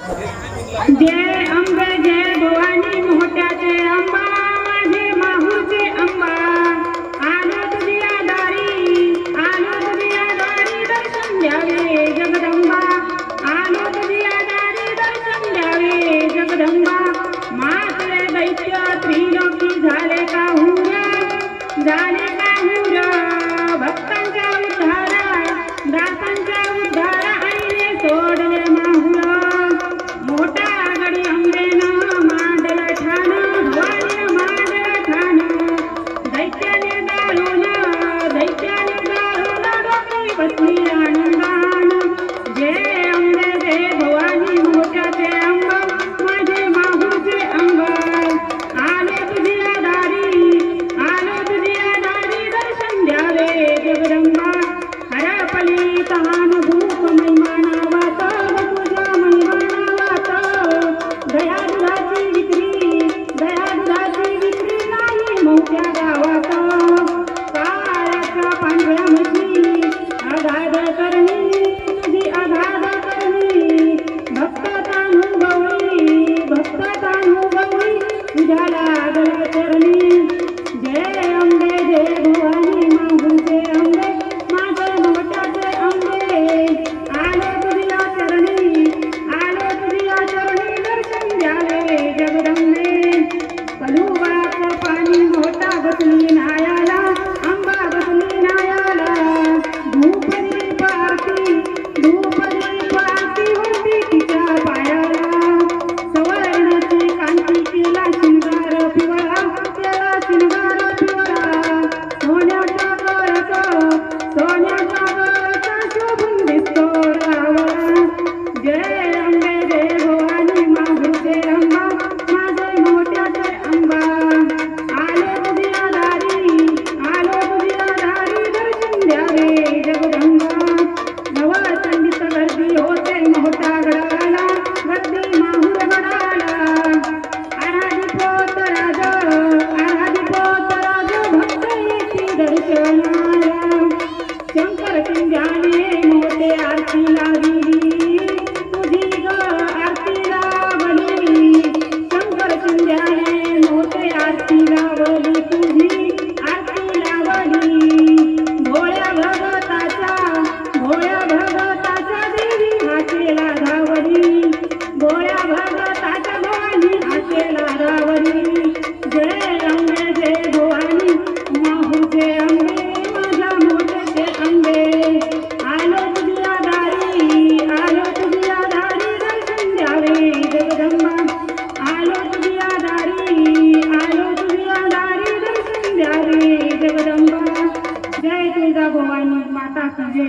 जय अम्ब जय भो पत्नी अनुदान जे अंबे दे भवानी मोठ्याचे अंब माझे मागूचे अंब आले तुझ्या दारी आले तुझ्या दारी दर्शन द्यावे जगदंबा हरपली तहान भूप दया Thank you. 看不见。